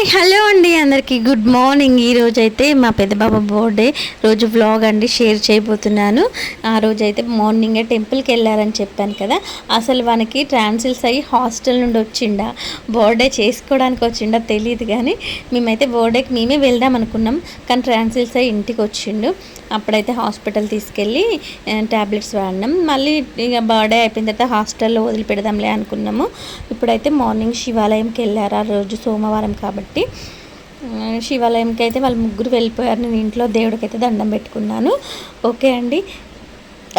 Hi hello అండి అందరికీ. Good morning. ఈ అయితే మా పెద్దబాబు బర్త్డే. రోజు వ్లాగ్ అండి షేర్ చేయబోతున్నాను. ఆ రోజు అయితే మార్నింగే టెంపుల్కి వెళ్ళారని చెప్పాను కదా. అసలు వానికి ట్రాన్సిల్స్ అయ్యి హాస్టల్ నుండి వచ్చిండా? బర్త్డే చేసుకోవడానికి వచ్చిండా తెలియదు కానీ మేమైతే బర్త్డేకి మేమే వెళ్దాం అనుకున్నాం. కానీ ట్రాన్సిల్స్ అయ్యి ఇంటికి వచ్చిండు. అప్పుడైతే హాస్పిటల్ తీసుకెళ్ళి ట్యాబ్లెట్స్ వాడినాం. మళ్ళీ ఇక బర్త్డే అయిపోయిన తర్వాత హాస్టల్లో వదిలిపెడదాంలే అనుకున్నాము. ఇప్పుడైతే మార్నింగ్ శివాలయంకి వెళ్ళారు ఆ రోజు సోమవారం కాబట్టి. శివాలయంకి అయితే వాళ్ళు ముగ్గురు వెళ్ళిపోయారు. నేను ఇంట్లో దేవుడికైతే దండం పెట్టుకున్నాను. ఓకే అండి.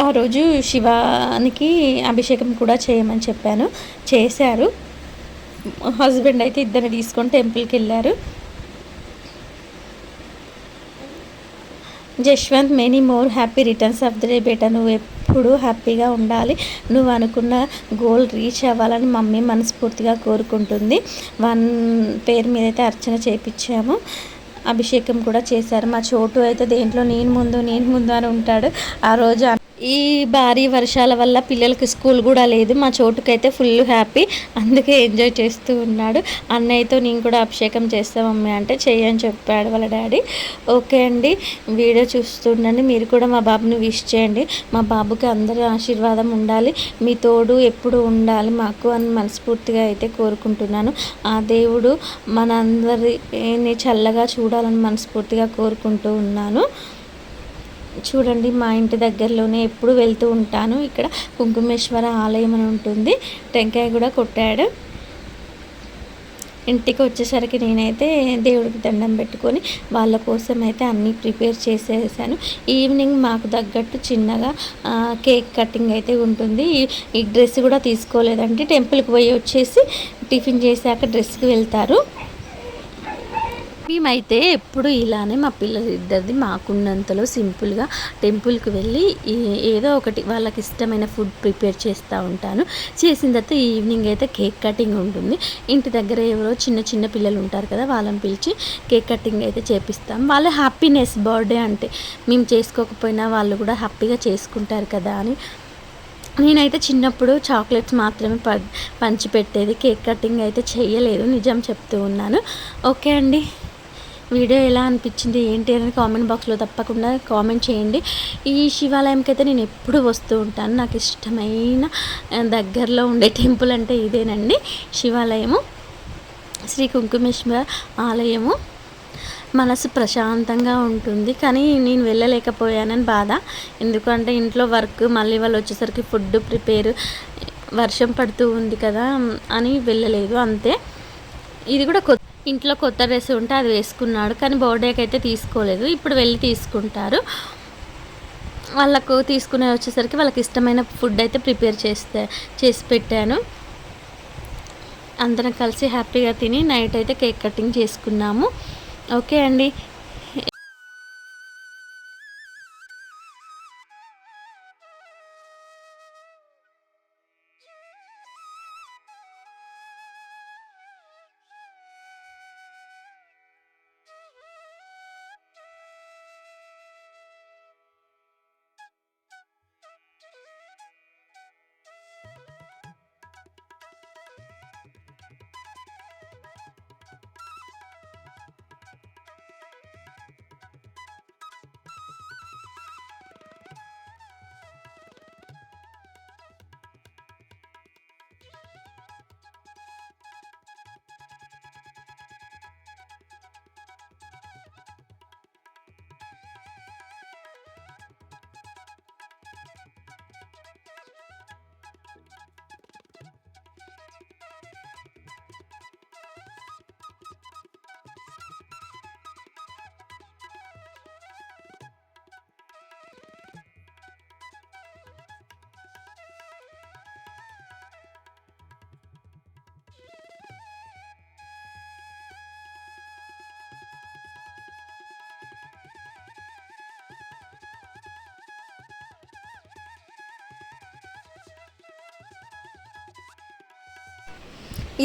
ఆ రోజు శివానికి అభిషేకం కూడా చేయమని చెప్పాను. చేశారు. హస్బెండ్ అయితే ఇద్దరిని తీసుకొని టెంపుల్కి వెళ్ళారు. Jashwanth many more happy returns of the day బేటా నువ్వు ఎప్పుడూ హ్యాపీగా ఉండాలి. నువ్వు అనుకున్న గోల్ రీచ్ అవ్వాలని మమ్మీ మనస్ఫూర్తిగా కోరుకుంటుంది. వన్ పేరు మీద అయితే అర్చన చేయించాము అభిషేకం కూడా చేశారు. మా చోటు అయితే దేంట్లో? నేను ముందు నేను ముందు అని ఉంటాడు. ఆ రోజు ఈ భారీ వర్షాల వల్ల పిల్లలకి స్కూల్ కూడా లేదు. మా చోటుకైతే ఫుల్ హ్యాపీ. అందుకే ఎంజాయ్ చేస్తూ ఉన్నాడు. అన్నయ్యతో నేను కూడా అభిషేకం చేస్తాం మమ్మీ అంటే చెయ్యని చెప్పాడు వాళ్ళ డాడీ. ఓకే అండి. వీడియో చూస్తుండండి. మీరు కూడా మా బాబుని విష్ చేయండి. మా బాబుకి అందరి ఆశీర్వాదం ఉండాలి. మీ తోడు ఎప్పుడు ఉండాలి మాకు అని మనస్ఫూర్తిగా అయితే కోరుకుంటున్నాను. ఆ దేవుడు మనందరిని చల్లగా చూడాలని మనస్ఫూర్తిగా కోరుకుంటూ ఉన్నాను. చూడండి మా ఇంటి దగ్గరలోనే ఎప్పుడు వెళ్తూ ఉంటాను. ఇక్కడ కుంకుమేశ్వర ఆలయం అని ఉంటుంది. టెంకాయ కూడా కొట్టాడు. ఇంటికి వచ్చేసరికి నేనైతే దేవుడికి దండం పెట్టుకొని వాళ్ళ కోసం అయితే అన్నీ ప్రిపేర్ చేసేసాను. ఈవినింగ్ మాకు తగ్గట్టు చిన్నగా కేక్ కటింగ్ అయితే ఉంటుంది. ఈ- ఈ డ్రెస్ కూడా తీసుకోలేదంటే టెంపుల్కి పోయి వచ్చేసి టిఫిన్ చేశాక డ్రెస్కి వెళ్తారు. మేమైతే ఎప్పుడు ఇలానే మా పిల్లలు ఇద్దరిది మాకున్నంతలో సింపుల్గా టెంపుల్కి వెళ్ళి ఏదో ఒకటి వాళ్ళకి ఇష్టమైన ఫుడ్ ప్రిపేర్ చేస్తూ ఉంటాను. చేసిన తర్వాత ఈవినింగ్ అయితే కేక్ కటింగ్ ఉంటుంది. ఇంటి దగ్గర ఎవరో చిన్న చిన్న పిల్లలు ఉంటారు కదా వాళ్ళని పిలిచి కేక్ కటింగ్ అయితే చేపిస్తాం. వాళ్ళ హ్యాపీనెస్ బర్త్డే అంటే మేము చేసుకోకపోయినా వాళ్ళు కూడా హ్యాపీగా చేసుకుంటారు కదా అని. నేనైతే చిన్నప్పుడు చాక్లెట్స్ మాత్రమే ప పంచిపెట్టేది. కేక్ కటింగ్ అయితే చేయలేదు నిజం చెప్తూ ఉన్నాను. ఓకే అండి. వీడియో ఎలా అనిపించింది ఏంటి అని కామెంట్ బాక్స్లో తప్పకుండా కామెంట్ చేయండి. ఈ శివాలయంకి అయితే నేను ఎప్పుడు వస్తూ ఉంటాను. నాకు ఇష్టమైన దగ్గరలో ఉండే టెంపుల్ అంటే ఇదేనండి శివాలయము. శ్రీ కుంకుమేశ్వర ఆలయము. మనసు ప్రశాంతంగా ఉంటుంది. కానీ నేను వెళ్ళలేకపోయానని బాధ. ఎందుకంటే ఇంట్లో వర్క్ మళ్ళీ వాళ్ళు వచ్చేసరికి ఫుడ్ ప్రిపేర్ వర్షం పడుతూ ఉంది కదా అని వెళ్ళలేదు. అంతే. ఇది కూడా కొత్త ఇంట్లో కొత్త డ్రెస్ ఉంటే అది వేసుకున్నాడు కానీ బర్త్డేకి అయితే తీసుకోలేదు. ఇప్పుడు వెళ్ళి తీసుకుంటారు. వాళ్ళకు తీసుకునే వచ్చేసరికి వాళ్ళకి ఇష్టమైన ఫుడ్ అయితే ప్రిపేర్ చేస్తే చేసి పెట్టాను. అందరం కలిసి హ్యాపీగా తిని నైట్ అయితే కేక్ కటింగ్ చేసుకున్నాము. ఓకే అండి.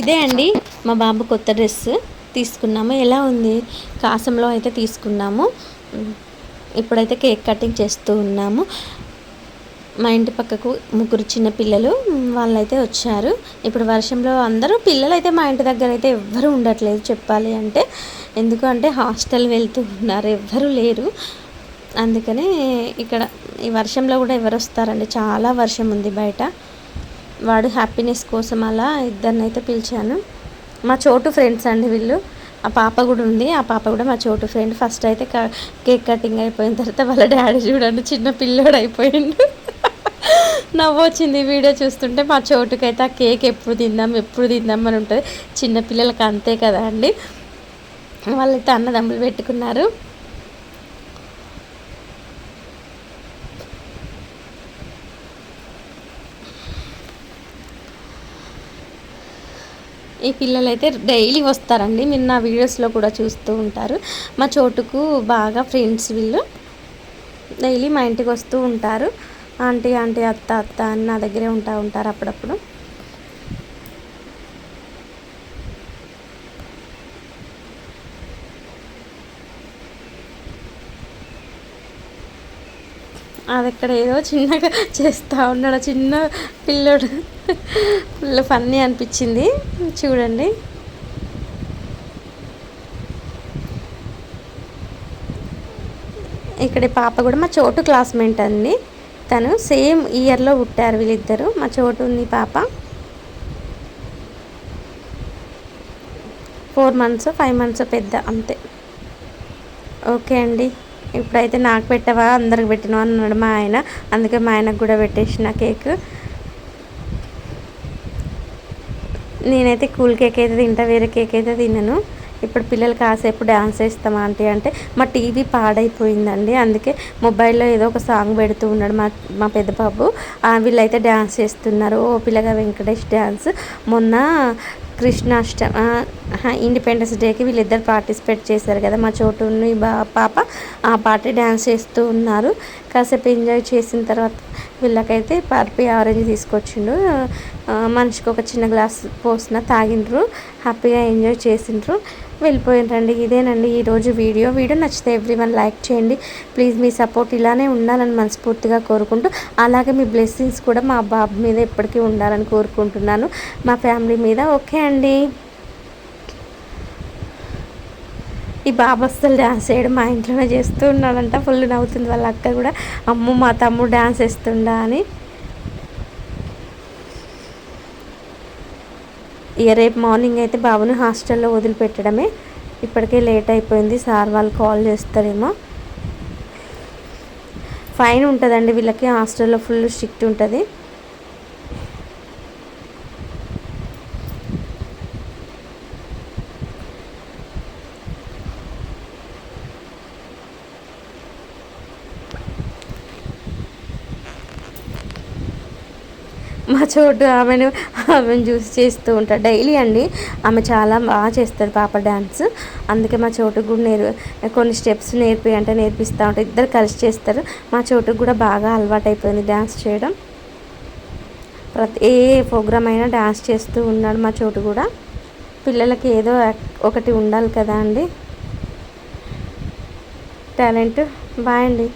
ఇదే అండి మా బాబు కొత్త డ్రెస్ తీసుకున్నాము. ఎలా ఉంది? కాసంలో అయితే తీసుకున్నాము. ఇప్పుడైతే కేక్ కటింగ్ చేస్తూ ఉన్నాము. మా ఇంటి పక్కకు ముగ్గురు చిన్న పిల్లలు వాళ్ళైతే వచ్చారు. ఇప్పుడు వర్షంలో అందరూ పిల్లలైతే మా ఇంటి దగ్గర అయితే ఎవ్వరూ ఉండట్లేదు చెప్పాలి అంటే. ఎందుకంటే హాస్టల్ వెళ్తూ ఉన్నారు ఎవ్వరూ లేరు. అందుకనే ఇక్కడ ఈ వర్షంలో కూడా ఎవరు వస్తారండి చాలా వర్షం ఉంది బయట. వాడు హ్యాపీనెస్ కోసం అలా ఇద్దరిని అయితే పిలిచాను. మా చోటు ఫ్రెండ్స్ అండి వీళ్ళు. ఆ పాప కూడా ఉంది. ఆ పాప కూడా మా చోటు ఫ్రెండ్ ఫస్ట్ అయితే కేక్ కటింగ్ అయిపోయిన తర్వాత వాళ్ళ డాడీ చూడండి చిన్న పిల్లోడు అయిపోయిండు. నవ్వొచ్చింది వీడియో చూస్తుంటే. మా చోటుకైతే ఆ కేక్ ఎప్పుడు తిందాం ఎప్పుడు తిందాం అని ఉంటుంది. చిన్నపిల్లలకి అంతే కదా అండి. వాళ్ళైతే అన్నదమ్ములు పెట్టుకున్నారు. ఈ పిల్లలు అయితే డైలీ వస్తారండి. మీరు నా వీడియోస్లో కూడా చూస్తూ ఉంటారు. మా చోటుకు బాగా ఫ్రెండ్స్ వీళ్ళు. డైలీ మా ఇంటికి వస్తూ ఉంటారు. ఆంటీ ఆంటీ అత్త అత్త అని నా దగ్గరే ఉంటా ఉంటారు అప్పుడప్పుడు. అది ఇక్కడ ఏదో చిన్నగా చేస్తూ ఉన్నాడు. చిన్న పిల్లడు. ఫుల్ ఫన్నీ అనిపించింది. చూడండి. ఇక్కడ పాప కూడా మా చోటు క్లాస్మేట్ అండి. తను సేమ్ ఇయర్లో పుట్టారు వీళ్ళిద్దరు మా చోటు ఉంది పాప. ఫోర్ మంత్స్ ఫైవ్ మంత్స్ పెద్ద అంతే. ఓకే అండి. ఇప్పుడైతే నాకు పెట్టవా? అందరికి పెట్టినవా? అన్నాడు మా ఆయన. అందుకే మా ఆయనకు కూడా పెట్టేసిన కేక్. నేనైతే కూల్ కేక్ అయితే తింటా వేరే కేక్ అయితే తినను. ఇప్పుడు పిల్లలు కాసేపు డ్యాన్స్ వేస్తామా ఆంటీ అంటే మా టీవీ పాడైపోయిందండి. అందుకే మొబైల్లో ఏదో ఒక సాంగ్ పెడుతూ ఉన్నాడు మా మా పెద్ద బాబు. వీళ్ళైతే డ్యాన్స్ చేస్తున్నారు. ఓ పిల్లగా వెంకటేష్ డ్యాన్స్ మొన్న కృష్ణాష్ట ఇండిపెండెన్స్ డేకి వీళ్ళిద్దరు పార్టిసిపేట్ చేశారు కదా. మా చోటు బా పాప ఆ పార్టీ డ్యాన్స్ చేస్తూ ఉన్నారు. కాసేపు ఎంజాయ్ చేసిన తర్వాత వీళ్ళకైతే పర్పి ఆరెంజ్ తీసుకొచ్చిండు. మనిషికి ఒక చిన్న గ్లాస్ పోసిన తాగిండ్రు. హ్యాపీగా ఎంజాయ్ చేసిండ్రు. వెళ్ళిపోయిండ్రండి ఇదేనండి ఈరోజు వీడియో. వీడియో నచ్చితే ఎవ్రీ వన్ లైక్ చేయండి. ప్లీజ్ మీ సపోర్ట్ ఇలానే ఉండాలని మనస్ఫూర్తిగా కోరుకుంటూ అలాగే మీ బ్లెస్సింగ్స్ కూడా మా బాబు మీద ఎప్పటికీ ఉండాలని కోరుకుంటున్నాను. మా ఫ్యామిలీ మీద ఓకే అండి. ఈ బాబు అస్సలు డ్యాన్స్ చేయడం మా ఇంట్లోనే చేస్తూ ఉన్నాడంట. ఫుల్ నవ్వుతుంది వాళ్ళ అక్క కూడా. అమ్మ మా తమ్ముడు డ్యాన్స్ వేస్తుండా అని. ఇక రేపు మార్నింగ్ అయితే బాబుని హాస్టల్లో వదిలిపెట్టడమే. ఇప్పటికే లేట్ అయిపోయింది. సార్ వాళ్ళు కాల్ చేస్తారేమో. ఫైన్ ఉంటుందండి. వీళ్ళకి హాస్టల్లో ఫుల్ స్ట్రిక్ట్ ఉంటుంది. మా చోటు ఆమెను ఆమెను చూసి చేస్తూ ఉంటారు. డైలీ అండి ఆమె చాలా బాగా చేస్తారు పాప డ్యాన్స్ అందుకే మా చోటుకు కూడా నేర్ కొన్ని స్టెప్స్ నేర్పి అంటే నేర్పిస్తూ ఉంటారు. ఇద్దరు కలిసి చేస్తారు. మా చోటుకు కూడా బాగా అలవాటు అయిపోయింది డ్యాన్స్ చేయడం. ప్రతి ఏ ప్రోగ్రామ్ అయినా డ్యాన్స్ చేస్తూ ఉన్నాడు మా చోటు కూడా. పిల్లలకి ఏదో ఒకటి ఉండాలి కదా అండి. టాలెంట్. బాయ్ అండి.